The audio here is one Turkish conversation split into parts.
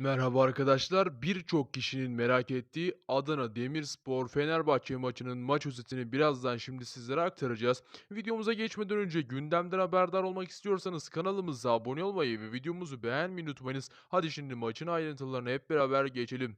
Merhaba arkadaşlar. Birçok kişinin merak ettiği Adana Demirspor Fenerbahçe maçının maç özetini birazdan şimdi sizlere aktaracağız. Videomuza geçmeden önce gündemden haberdar olmak istiyorsanız kanalımıza abone olmayı ve videomuzu beğenmeyi unutmayınız. Hadi şimdi maçın ayrıntılarına hep beraber geçelim.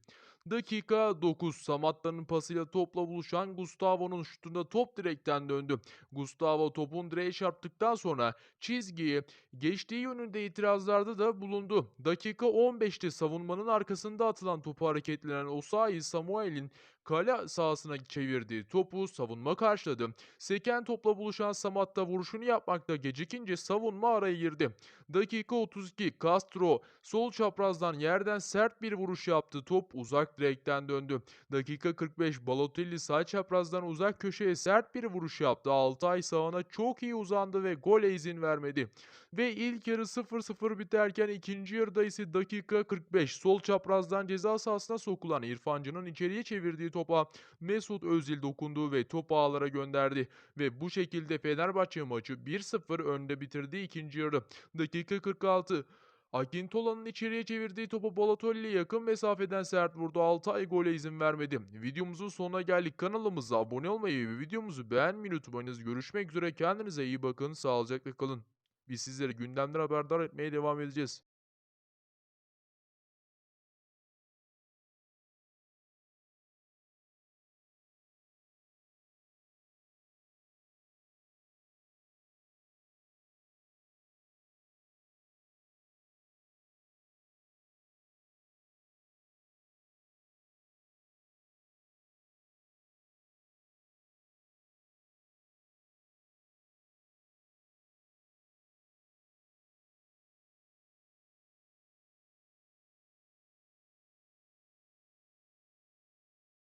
Dakika 9 Samatta'nın pasıyla topla buluşan Gustavo'nun şutunda top direkten döndü. Gustavo topun direğe çarptıktan sonra çizgiyi geçtiği yönünde itirazlarda da bulundu. Dakika 15'te savunmanın arkasında atılan topu hareketlenen Osayi Samuel'in kale sahasına çevirdiği topu savunma karşıladı. Seken topla buluşan Samatta vuruşunu yapmakta gecikince savunma araya girdi. Dakika 32 Castro sol çaprazdan yerden sert bir vuruş yaptı. Top uzak direkten döndü. Dakika 45 Balotelli sağ çaprazdan uzak köşeye sert bir vuruş yaptı. Altay sağına çok iyi uzandı ve gole izin vermedi. Ve ilk yarı 0-0 biterken ikinci yarıda ise dakika 45 sol çaprazdan ceza sahasına sokulan İrfancı'nın içeriye çevirdiği topa Mesut Özil dokundu ve topu ağlara gönderdi. Ve bu şekilde Fenerbahçe maçı 1-0 önde bitirdi ikinci yarı. Dakika 46 Akintola'nın içeriye çevirdiği topu Balotelli yakın mesafeden sert vurdu. Altay gole izin vermedi. Videomuzun sonuna geldik. Kanalımıza abone olmayı ve videomuzu beğenmeyi unutmayınız. Görüşmek üzere. Kendinize iyi bakın. Sağlıcakla kalın. Biz sizleri gündemden haberdar etmeye devam edeceğiz.